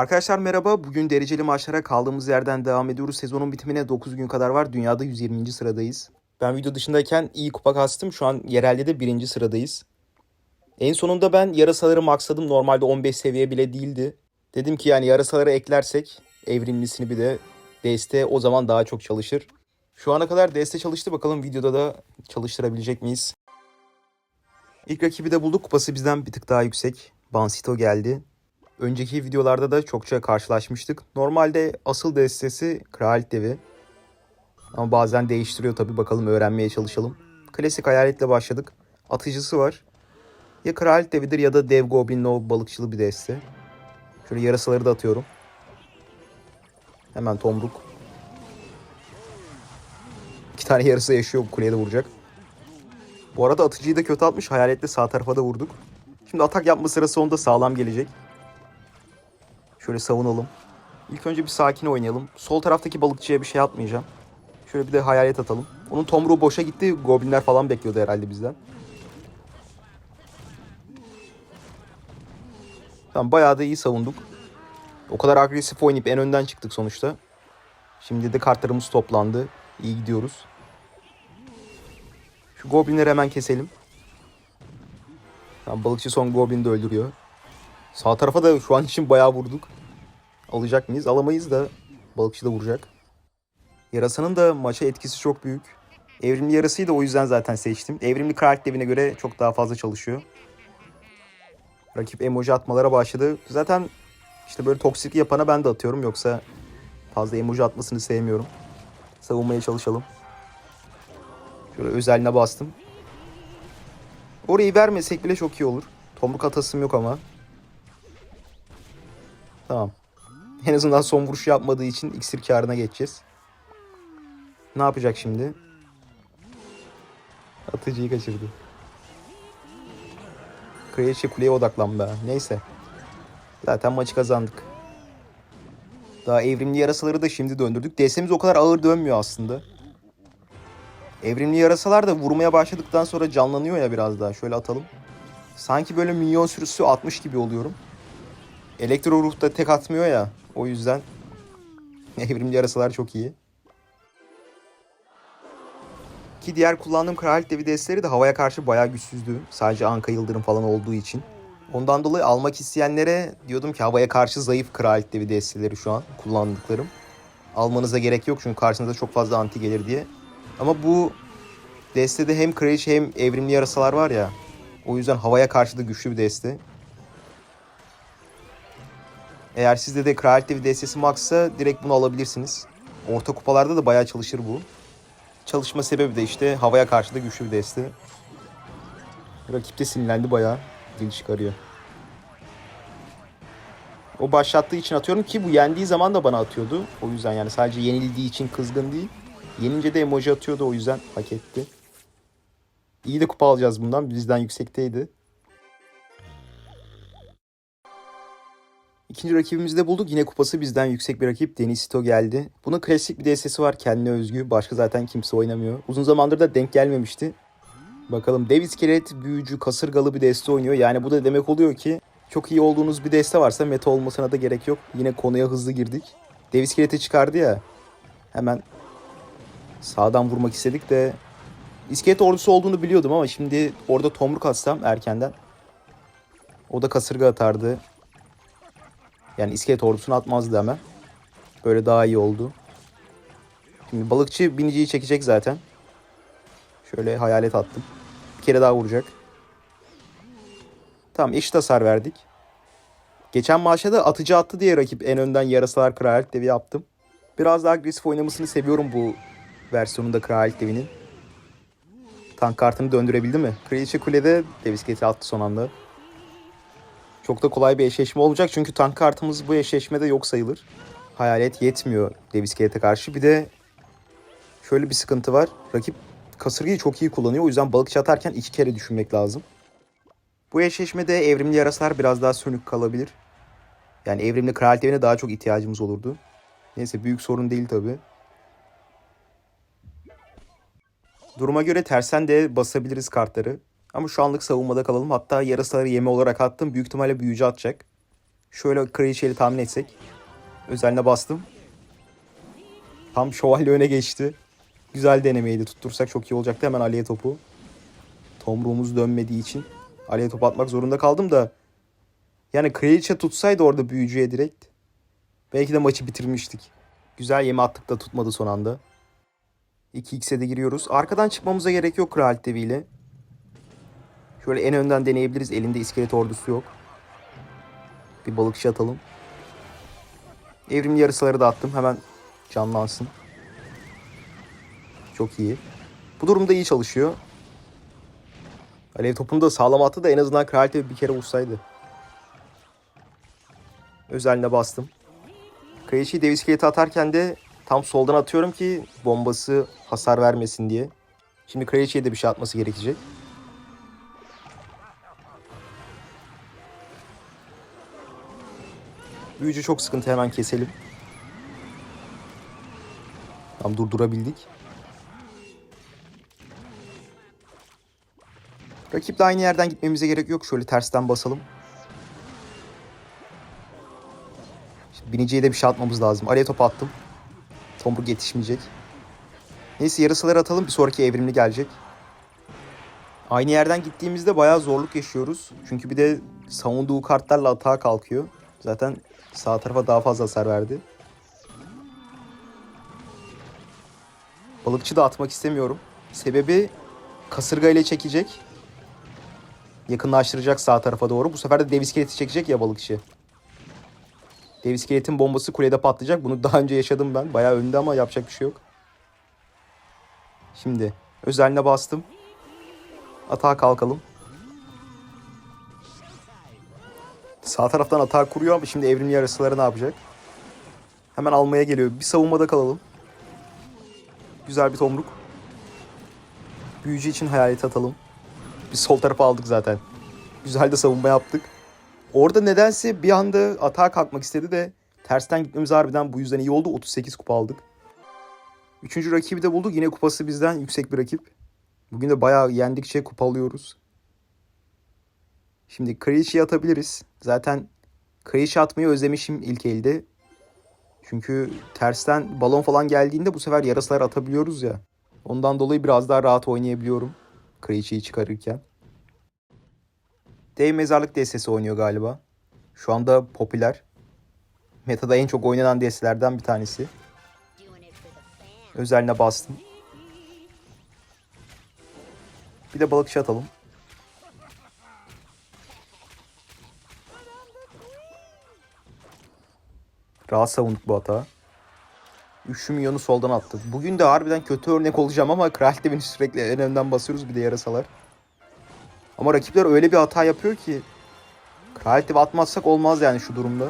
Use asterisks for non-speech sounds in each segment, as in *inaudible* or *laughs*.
Arkadaşlar merhaba. Bugün dereceli maçlara kaldığımız yerden devam ediyoruz. Sezonun bitimine 9 gün kadar var. Dünyada 120. sıradayız. Ben video dışındayken iyi kupa kastım. Şu an yerelde de 1. sıradayız. En sonunda ben yarasaları maksadım. Normalde 15 seviye bile değildi. Dedim ki yani yarasaları eklersek evrimlisini bir de deste o zaman daha çok çalışır. Şu ana kadar deste çalıştı. Bakalım videoda da çalıştırabilecek miyiz? İlk rakibi de bulduk. Kupası bizden bir tık daha yüksek. Bansito geldi. Önceki videolarda da çokça karşılaşmıştık. Normalde asıl destesi Kraliyet Devi. Ama bazen değiştiriyor tabi. Bakalım öğrenmeye çalışalım. Klasik hayaletle başladık. Atıcısı var. Ya Kraliyet Devi'dir ya da Dev Goblin'le o balıkçılı bir deste. Şöyle yarasaları da atıyorum. Hemen tomruk. İki tane yarısı yaşıyor. Kuleye de vuracak. Bu arada atıcıyı da kötü atmış. Hayaletle sağ tarafa da vurduk. Şimdi atak yapma sırası onda sağlam gelecek. Şöyle savunalım. İlk önce bir sakin oynayalım. Sol taraftaki balıkçıya bir şey atmayacağım. Şöyle bir de hayalet atalım. Onun tomruğu boşa gitti. Goblinler falan bekliyordu herhalde bizden. Tamam bayağı da iyi savunduk. O kadar agresif oynayıp en önden çıktık sonuçta. Şimdi de kartlarımız toplandı. İyi gidiyoruz. Şu goblinleri hemen keselim. Tamam, balıkçı son goblini de öldürüyor. Sağ tarafa da şu an için bayağı vurduk. Alacak mıyız? Alamayız da balıkçı da vuracak. Yarasanın da maça etkisi çok büyük. Evrimli yarasıyı da o yüzden zaten seçtim. Evrimli kraliyet devine göre çok daha fazla çalışıyor. Rakip emoji atmalara başladı. Zaten işte böyle toksik yapana ben de atıyorum. Yoksa fazla emoji atmasını sevmiyorum. Savunmaya çalışalım. Şöyle özeline bastım. Orayı vermesek bile çok iyi olur. Tomruk atasım yok ama. Tamam. *laughs* En azından son vuruş yapmadığı için iksir karına geçeceğiz. Ne yapacak şimdi? Atıcıyı kaçırdı. Kraliçe kuleye odaklan be. Neyse. Zaten maçı kazandık. Daha evrimli yarasaları da şimdi döndürdük. DS'miz o kadar ağır dönmüyor aslında. Evrimli yarasalar da vurmaya başladıktan sonra canlanıyor ya biraz daha. Şöyle atalım. Sanki böyle minyon sürüsü atmış gibi oluyorum. Elektro ruh da tek atmıyor ya. O yüzden evrimli yarasalar çok iyi. Ki diğer kullandığım kraliyet devi desteleri de havaya karşı bayağı güçsüzdü. Sadece Anka Yıldırım falan olduğu için. Ondan dolayı almak isteyenlere diyordum ki havaya karşı zayıf kraliyet devi desteleri şu an kullandıklarım. Almanıza gerek yok çünkü karşınıza çok fazla anti gelir diye. Ama bu destede hem kraliçe hem evrimli yarasalar var ya. O yüzden havaya karşı da güçlü bir deste. Eğer sizde de devi destesi maxsa direkt bunu alabilirsiniz. Orta kupalarda da bayağı çalışır bu. Çalışma sebebi de işte havaya karşı da güçlü bir deste. Rakip de sinirlendi bayağı. Dil çıkarıyor. O başlattığı için atıyorum ki bu yendiği zaman da bana atıyordu. O yüzden yani sadece yenildiği için kızgın değil. Yenince de emoji atıyordu o yüzden hak etti. İyi de kupa alacağız bundan. Bizden yüksekteydi. İkinci rakibimizi de bulduk. Yine kupası bizden yüksek bir rakip. Denisito geldi. Bunun klasik bir DS'si var. Kendine özgü. Başka zaten kimse oynamıyor. Uzun zamandır da denk gelmemişti. Bakalım dev iskelet, büyücü, kasırgalı bir deste oynuyor. Yani bu da demek oluyor ki çok iyi olduğunuz bir deste varsa meta olmasına da gerek yok. Yine konuya hızlı girdik. Dev iskeleti çıkardı ya. Hemen sağdan vurmak istedik de iskelet ordusu olduğunu biliyordum ama şimdi orada tomruk atsam erkenden o da kasırga atardı. Yani iskelet ordusunu atmazdı hemen. Böyle daha iyi oldu. Şimdi balıkçı biniciyi çekecek zaten. Şöyle hayalet attım. Bir kere daha vuracak. Tamam eşit hasar verdik. Geçen maçta da atıcı attı diye rakip en önden yarasalar kraliyet devi yaptım. Biraz daha agresif oynamasını seviyorum bu versiyonunda kraliyet devinin. Tank kartını döndürebildi mi? Kraliçe kulede dev iskeleti attı son anda. Çok da kolay bir eşleşme olacak çünkü tank kartımız bu eşleşmede yok sayılır. Hayalet yetmiyor iskelete karşı. Bir de şöyle bir sıkıntı var. Rakip kasırgayı çok iyi kullanıyor. O yüzden balıkçı atarken iki kere düşünmek lazım. Bu eşleşmede evrimli yarasalar biraz daha sönük kalabilir. Yani evrimli kraliyet evine daha çok ihtiyacımız olurdu. Neyse büyük sorun değil tabi. Duruma göre tersen de basabiliriz kartları. Ama şu anlık savunmada kalalım. Hatta yarasaları yeme olarak attım. Büyük ihtimalle büyücü atacak. Şöyle kraliçeyi tahmin etsek. Özeline bastım. Tam şövalye öne geçti. Güzel denemeydi. Tuttursak çok iyi olacaktı. Hemen Ali'ye topu. Tomruğumuz dönmediği için Ali'ye top atmak zorunda kaldım da yani kraliçe tutsaydı orada büyücüye direkt belki de maçı bitirmiştik. Güzel yeme attık da tutmadı son anda. 2x'e de giriyoruz. Arkadan çıkmamıza gerek yok Kraliyet Devi ile. Şöyle en önden deneyebiliriz. Elinde iskelet ordusu yok. Bir balıkçı atalım. Evrimli yarısaları da attım. Hemen canlansın. Çok iyi. Bu durumda iyi çalışıyor. Alev topunu da sağlam attı da en azından Kraliyet bir kere vursaydı. Özeline bastım. Kraliçeyi dev iskeleti atarken de tam soldan atıyorum ki bombası hasar vermesin diye. Şimdi kraliçeye de bir şey atması gerekecek. Büyücü çok sıkıntı hemen keselim. Tam durdurabildik. Rakiple aynı yerden gitmemize gerek yok. Şöyle tersten basalım. Şimdi biniciye de bir şey atmamız lazım. Araya top attım. Tomruk yetişmeyecek. Neyse yarısaları atalım. Bir sonraki evrimli gelecek. Aynı yerden gittiğimizde bayağı zorluk yaşıyoruz. Çünkü bir de savunduğu kartlarla atağa kalkıyor. Zaten sağ tarafa daha fazla hasar verdi. Balıkçı da atmak istemiyorum. Sebebi kasırga ile çekecek. Yakınlaştıracak sağ tarafa doğru. Bu sefer de dev iskeleti çekecek ya balıkçı. Dev iskeletin bombası kulede patlayacak. Bunu daha önce yaşadım ben. Bayağı önde ama yapacak bir şey yok. Şimdi özeline bastım. Atağa kalkalım. Sağ taraftan atağa kuruyor ama şimdi evrimli yarısıları ne yapacak? Hemen almaya geliyor. Bir savunmada kalalım. Güzel bir tomruk. Büyücü için hayalet atalım. Biz sol tarafa aldık zaten. Güzel de savunma yaptık. Orada nedense bir anda atağa kalkmak istedi de tersten gitmemiz harbiden bu yüzden iyi oldu. 38 kupa aldık. Üçüncü rakibi de bulduk. Yine kupası bizden yüksek bir rakip. Bugün de bayağı yendikçe kupa alıyoruz. Şimdi Kraliçe'yi atabiliriz. Zaten Kraliçe atmayı özlemişim ilk elde. Çünkü tersten balon falan geldiğinde bu sefer yarasılar atabiliyoruz ya. Ondan dolayı biraz daha rahat oynayabiliyorum. Kraliçeyi çıkarırken. Dev mezarlık destesi oynuyor galiba. Şu anda popüler. Meta'da en çok oynanan destelerden bir tanesi. Özeline bastım. Bir de balıkçı atalım. Rahat savunduk bu hata. Üçlü milyonu soldan attık. Bugün de harbiden kötü örnek olacağım ama Kraliyet'te beni sürekli en önden basıyoruz bir de yarasalar. Ama rakipler öyle bir hata yapıyor ki Kraliyet'e atmazsak olmaz yani şu durumda.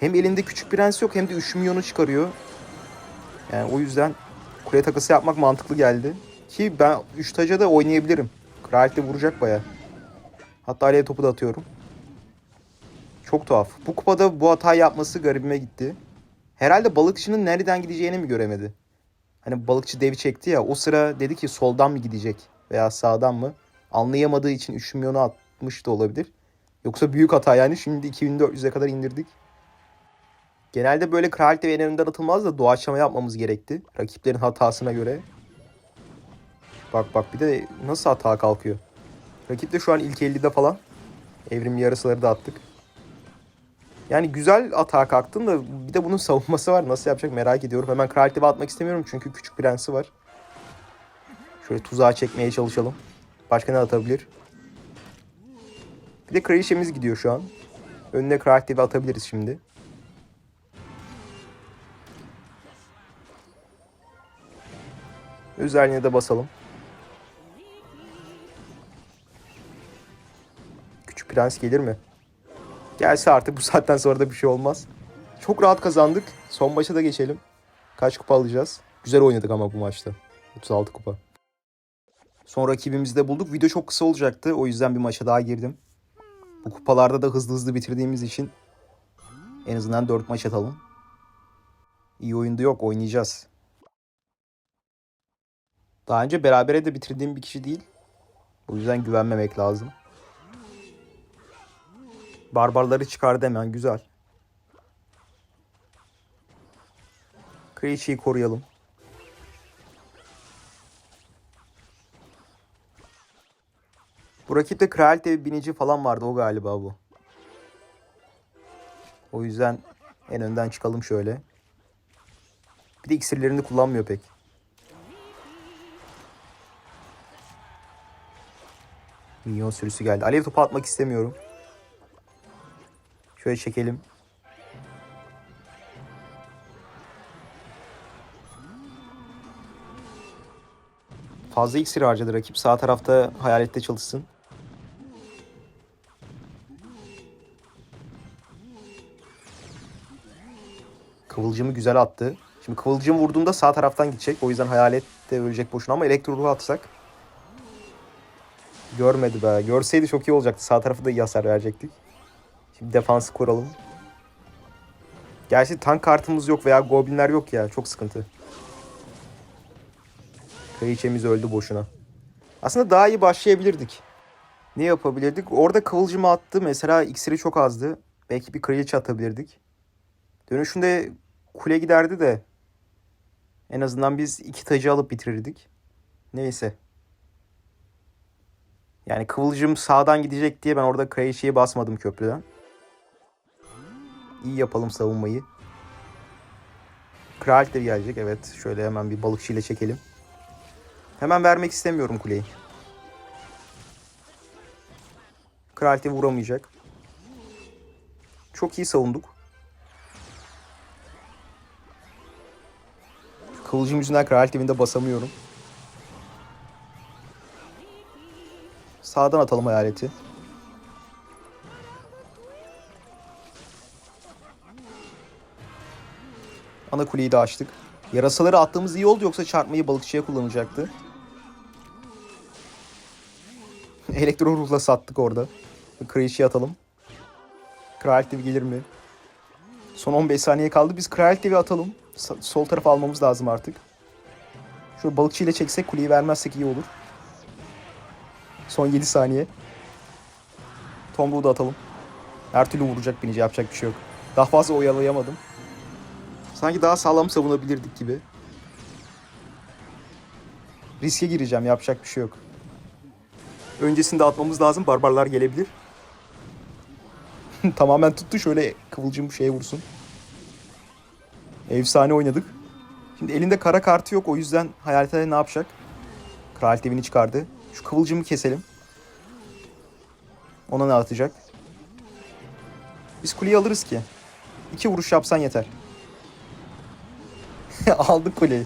Hem elinde küçük prens yok hem de 3 milyonu çıkarıyor. Yani o yüzden kule takısı yapmak mantıklı geldi. Ki ben 3 taca da oynayabilirim. Kraliyet'e vuracak baya. Hatta alev topu da atıyorum. Çok tuhaf. Bu kupada bu hatayı yapması garibime gitti. Herhalde balıkçının nereden gideceğini mi göremedi? Hani balıkçı devi çekti ya o sıra dedi ki soldan mı gidecek veya sağdan mı? Anlayamadığı için 3 milyonu atmış da olabilir. Yoksa büyük hata yani şimdi 2400'e kadar indirdik. Genelde böyle kraliyet ve önünden atılmaz da doğaçlama yapmamız gerekti. Rakiplerin hatasına göre. Bak bak bir de nasıl hata kalkıyor. Rakip de şu an ilk 50'de falan. Evrimli yarısıları da attık. Yani güzel atağa kalktın da bir de bunun savunması var. Nasıl yapacak merak ediyorum. Hemen kraliçe atmak istemiyorum çünkü küçük prensi var. Şöyle tuzağa çekmeye çalışalım. Başka ne atabilir? Bir de kraliçemiz gidiyor şu an. Önüne kraliçeyi atabiliriz şimdi. Üzerine de basalım. Küçük prens gelir mi? Gelse artık bu *laughs* saatten sonra da bir şey olmaz. Çok rahat kazandık. Son maça da geçelim. Kaç kupa alacağız? Güzel oynadık ama bu maçta. 36 kupa. Son rakibimizi de bulduk. Video çok kısa olacaktı. O yüzden bir maça daha girdim. Bu kupalarda da hızlı hızlı bitirdiğimiz için en azından 4 maç atalım. İyi oyunda yok. Oynayacağız. Daha önce berabere de bitirdiğim bir kişi değil. O yüzden güvenmemek lazım. Barbarları çıkardı hemen. Güzel. Kraliçeyi koruyalım. Bu rakipte kraliyete binici falan vardı o galiba bu. O yüzden en önden çıkalım şöyle. Bir de iksirlerini kullanmıyor pek. Minyon sürüsü geldi. Alev topu atmak istemiyorum. Şöyle çekelim. Fazla iksir harcadı rakip. Sağ tarafta hayalette çalışsın. Kıvılcımı güzel attı. Şimdi kıvılcım vurduğunda sağ taraftan gidecek. O yüzden hayalet de ölecek boşuna ama elektroluğu atsak. Görmedi be. Görseydi çok iyi olacaktı. Sağ tarafı da iyi hasar verecektik. Şimdi defansı kuralım. Gerçi tank kartımız yok veya goblinler yok ya. Çok sıkıntı. Kraliçemiz öldü boşuna. Aslında daha iyi başlayabilirdik. Ne yapabilirdik? Orada kıvılcımı attı. Mesela iksiri çok azdı. Belki bir kraliçe atabilirdik. Dönüşünde kule giderdi de en azından biz iki tacı alıp bitirirdik. Neyse. Yani kıvılcım sağdan gidecek diye ben orada kraliçeyi basmadım köprüden. İyi yapalım savunmayı. Kraliyet gelecek evet. Şöyle hemen bir balıkçıyla çekelim. Hemen vermek istemiyorum kuleyi. Kraliyete vuramayacak. Çok iyi savunduk. Kıvılcım yüzünden kraliyet evinde basamıyorum. Sağdan atalım hayaleti. Ana kuleyi de açtık. Yarasaları attığımız iyi oldu yoksa çarpmayı balıkçıya kullanacaktı. *laughs* Elektro ruhla sattık orada. Kraliçeyi atalım. Kraliyet devi gelir mi? Son 15 saniye kaldı. Biz kraliyet devi atalım. Sol tarafa almamız lazım artık. Şu balıkçıyla çeksek kuleyi vermezsek iyi olur. Son 7 saniye. Tomruğu da atalım. Her türlü vuracak binici yapacak bir şey yok. Daha fazla oyalayamadım. Sanki daha sağlam savunabilirdik gibi. Riske gireceğim yapacak bir şey yok. Öncesinde atmamız lazım barbarlar gelebilir. *laughs* Tamamen tuttu şöyle kıvılcım şeye vursun. Efsane oynadık. Şimdi elinde kara kartı yok o yüzden hayalete ne yapacak? Kraliyet evini çıkardı. Şu kıvılcımı keselim. Ona ne atacak? Biz kuleyi alırız ki. İki vuruş yapsan yeter. *laughs* aldık kuleyi.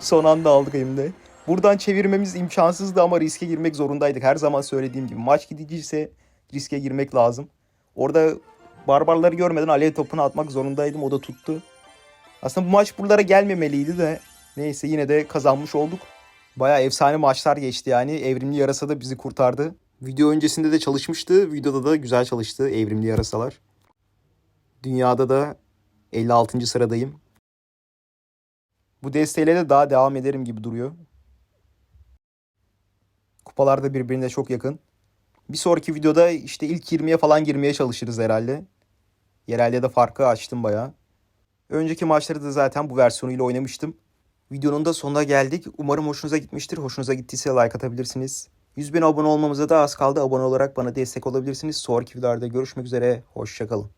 Son anda aldık elimde. Buradan çevirmemiz imkansızdı ama riske girmek zorundaydık. Her zaman söylediğim gibi maç gidiciyse riske girmek lazım. Orada barbarları görmeden alev topunu atmak zorundaydım. O da tuttu. Aslında bu maç buralara gelmemeliydi de neyse yine de kazanmış olduk. Baya efsane maçlar geçti yani. Evrimli yarasa da bizi kurtardı. Video öncesinde de çalışmıştı. Videoda da güzel çalıştı evrimli yarasalar. Dünyada da 56. sıradayım. Bu desteğiyle de daha devam ederim gibi duruyor. Kupalar da birbirine çok yakın. Bir sonraki videoda işte ilk 20'ye falan girmeye çalışırız herhalde. Yerelde de farkı açtım bayağı. Önceki maçları da zaten bu versiyonuyla oynamıştım. Videonun da sonuna geldik. Umarım hoşunuza gitmiştir. Hoşunuza gittiyse like atabilirsiniz. 100 bin abone olmamıza da az kaldı. Abone olarak bana destek olabilirsiniz. Sonraki videolarda görüşmek üzere. Hoşçakalın.